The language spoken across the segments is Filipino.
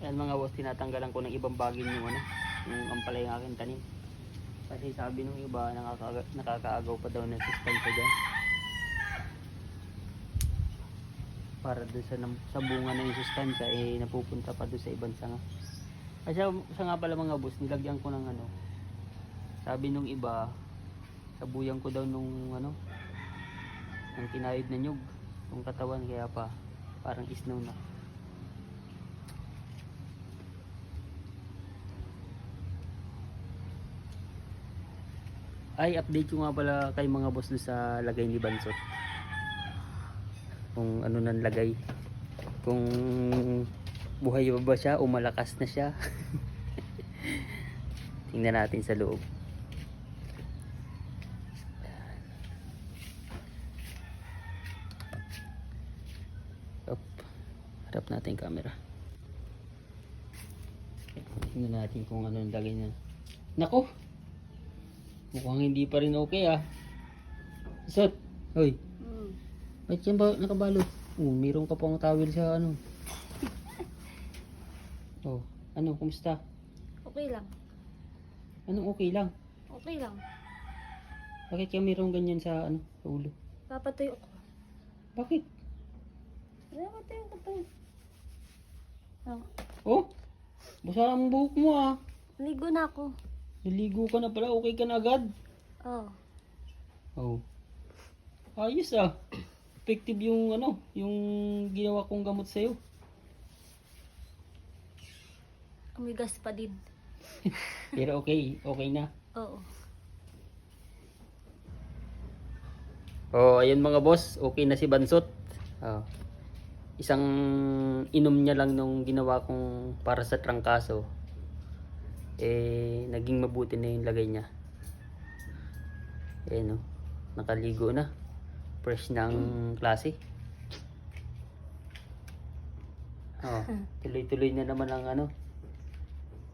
Yan mga boss, tinatanggalan ko ng ibang bagay yung ano, yung ampalay ng aking tanim. Kasi sabi nung iba, nakaka nakakaagaw pa daw ng sustansya dyan. Para doon sa, sa bunga na yung sustansya, eh napupunta pa doon sa ibang sanga. Kasi sa nga pala mga boss, nilagyan ko ng ano, sabi nung iba, sabuyan ko daw nung ano, ng kinayod na nyug, yung katawan, kaya pa, parang isnaw na. Ay, update ko nga pala kay mga boss doon sa lagay ni Bansot. Kung ano nang lagay. Kung buhay pa ba siya o malakas na siya. Tingnan natin sa loob. Up. Harap natin camera. Tingnan natin kung ano ang lagay niya. Nako! Mukhang hindi pa rin okay ah. Sot! Hoy! Mm. Ba't yan ba nakabalo? Oh, meron ka pang towel sa ano. Oh, ano, kumusta? Okay lang. Anong okay lang? Okay lang. Bakit kaya meron ganyan sa ano, sa ulo? Papatuyo ko. Bakit? Papatuyo ko to. Oh, Oh, basa ang buhok mo ah. ligo na ako. Naligo ka na pala, okay ka na agad. Oh. Oh. Ayos ah. Effective yung ano, yung ginawa kong gamot sa'yo. Umigas pa din. Pero okay, okay na. Oo. Oh, ayun mga boss, okay na si Bansot. Oh. Isang inom niya lang nung ginawa kong para sa trangkaso. Eh, naging mabuti na yung lagay niya. Eh, no. Nakaligo na. Fresh ng klase. Oh, tuloy-tuloy na naman ang ano,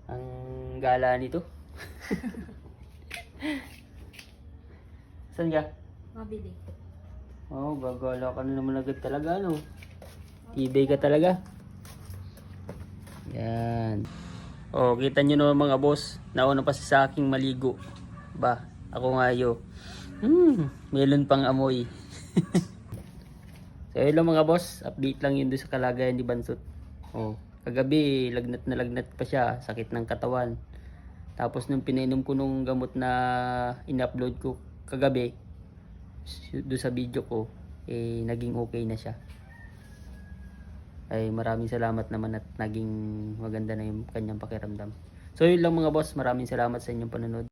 ang gala nito. Saan ka? Mabili. Oh, gagala ka na naman agad talaga, no? Tibay ka talaga. Yan. Oh, kita nyo naman mga boss. Nauna pa sa aking maligo. Ba, ako nga yo. Hmm, melon pang amoy. so, lang mga boss. Update lang yun doon sa kalagayan ni Bansot. Oh, kagabi, lagnat na lagnat pa siya. Sakit ng katawan. Tapos nung pinainom ko nung gamot na in-upload ko kagabi, doon sa video ko, eh, naging okay na siya. Ay, maraming salamat naman at naging maganda na yung kanyang pakiramdam. So, yun lang mga boss. Maraming salamat sa inyong panonood.